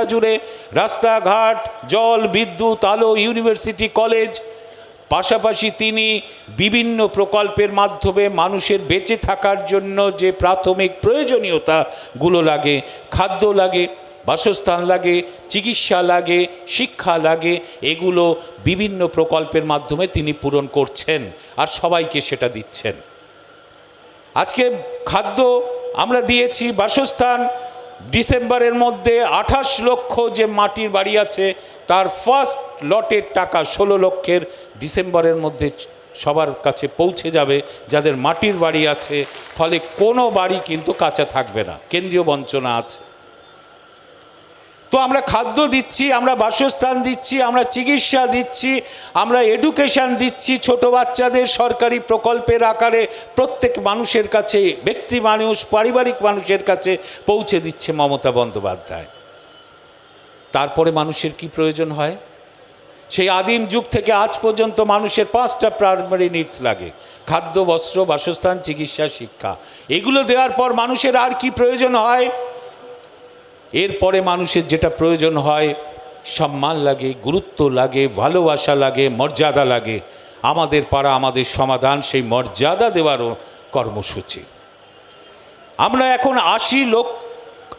বাংলা জুড়ে রাস্তাঘাট, জল, বিদ্যুৎ, আলো, ইউনিভার্সিটি, কলেজ, পাশাপাশি তিনি বিভিন্ন প্রকল্পের মাধ্যমে মানুষের বেঁচে থাকার জন্য যে প্রাথমিক প্রয়োজনীয়তাগুলো লাগে, খাদ্য লাগে, বাসস্থান লাগে, চিকিৎসা লাগে, শিক্ষা লাগে, এগুলো বিভিন্ন প্রকল্পের মাধ্যমে তিনি পূরণ করছেন আর সবাইকে সেটা দিচ্ছেন। আজকে খাদ্য আমরা দিয়েছি, বাসস্থান ডিসেম্বরের মধ্যে আঠাশ লক্ষ যে মাটির বাড়ি আছে, তার ফার্স্ট লটের টাকা ষোলো লক্ষের ডিসেম্বরের মধ্যে সবার কাছে পৌঁছে যাবে, যাদের মাটির বাড়ি আছে, ফলে কোনো বাড়ি কিন্তু কাঁচা থাকবে না। কেন্দ্রীয় বঞ্চনা আছে। আমরা খাদ্য দিচ্ছি, আমরা বাসস্থান দিচ্ছি, আমরা চিকিৎসা দিচ্ছি, আমরা এডুকেশন দিচ্ছি, ছোট বাচ্চাদের সরকারি প্রকল্পের আকারে প্রত্যেক মানুষের কাছে, ব্যক্তি মানুষ, পারিবারিক মানুষের কাছে পৌঁছে দিচ্ছে মমতা বন্দ্যোপাধ্যায়। তারপরে মানুষের কি প্রয়োজন হয়? সেই আদিম যুগ থেকে আজ পর্যন্ত মানুষের পাঁচটা প্রাইমারি নিডস লাগে। খাদ্য, বস্ত্র, বাসস্থান, চিকিৎসা, শিক্ষা। এগুলো দেওয়ার পর মানুষের আর কি প্রয়োজন হয়? এরপরে মানুষের যেটা প্রয়োজন হয়, সম্মান লাগে, গুরুত্ব লাগে, ভালোবাসা লাগে, মর্যাদা লাগে। আমাদের পাড়া, আমাদের সমাধান, সেই মর্যাদা দেওয়ারও কর্মসূচি। আমরা এখন আশি লোক,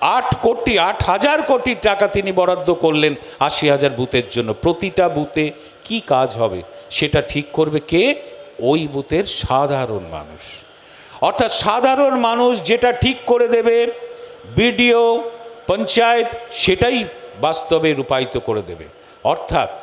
আট কোটি, আট হাজার কোটি টাকা তিনি বরাদ্দ করলেন আশি হাজার বুথের জন্য। প্রতিটা বুথে কি কাজ হবে, সেটা ঠিক করবে কে? ওই বুথের সাধারণ মানুষ। অর্থাৎ সাধারণ মানুষ যেটা ঠিক করে দেবে, বিডিও পঞ্চায়েত সেটাই বাস্তবে রূপায়িত করে দেবে। অর্থাৎ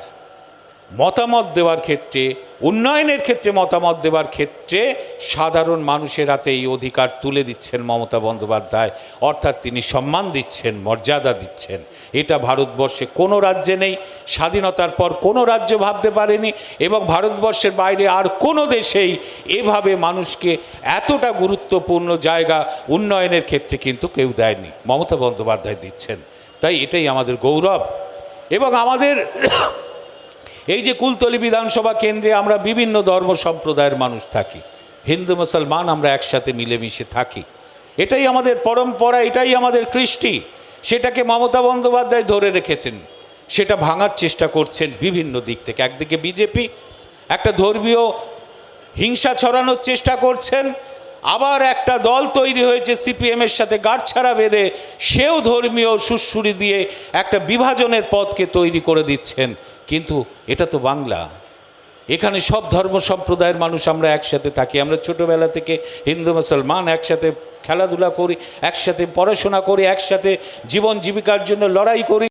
মতামত দেওয়ার ক্ষেত্রে, উন্নয়নের ক্ষেত্রে মতামত দেওয়ার ক্ষেত্রে সাধারণ মানুষের হাতে এই অধিকার তুলে দিচ্ছেন মমতা বন্দ্যোপাধ্যায়। অর্থাৎ তিনি সম্মান দিচ্ছেন, মর্যাদা দিচ্ছেন। এটা ভারতবর্ষে কোনো রাজ্যে নেই, স্বাধীনতার পর কোনো রাজ্য ভাবতে পারেনি এবং ভারতবর্ষের বাইরে আর কোনো দেশেই এভাবে মানুষকে এতটা গুরুত্বপূর্ণ জায়গা উন্নয়নের ক্ষেত্রে কিন্তু কেউ দেয়নি, মমতা বন্দ্যোপাধ্যায় দিচ্ছেন। তাই এটাই আমাদের গৌরব। এবং আমাদের এই যে কুলতলি বিধানসভা কেন্দ্রে আমরা বিভিন্ন ধর্ম সম্প্রদায়ের মানুষ থাকি। হিন্দু, মুসলমান আমরা একসাথে মিলেমিশে থাকি। এটাই আমাদের পরম্পরা, এটাই আমাদের কৃষ্টি। সেটাকে মমতা বন্দ্যোপাধ্যায় ধরে রেখেছেন। সেটা ভাঙার চেষ্টা করছেন বিভিন্ন দিক থেকে। একদিকে বিজেপি, একটা ধর্মীয় হিংসা ছড়ানোর চেষ্টা করছেন। আবার একটা দল তৈরি হয়েছে সিপিএমের সাথে গাঁটছাড়া বেঁধে, সেও ধর্মীয় সুশ্রুরি দিয়ে একটা বিভাজনের পথকে তৈরি করে দিচ্ছেন কিন্তু এটা তো বাংলা। এখানে সব ধর্ম সম্প্রদায়ের মানুষ আমরা একসাথে থাকি। আমরা ছোটোবেলা থেকে হিন্দু, মুসলমান একসাথে খেলাধুলা করি, একসাথে পড়াশোনা করি, একসাথে জীবন জীবিকার জন্য লড়াই করি।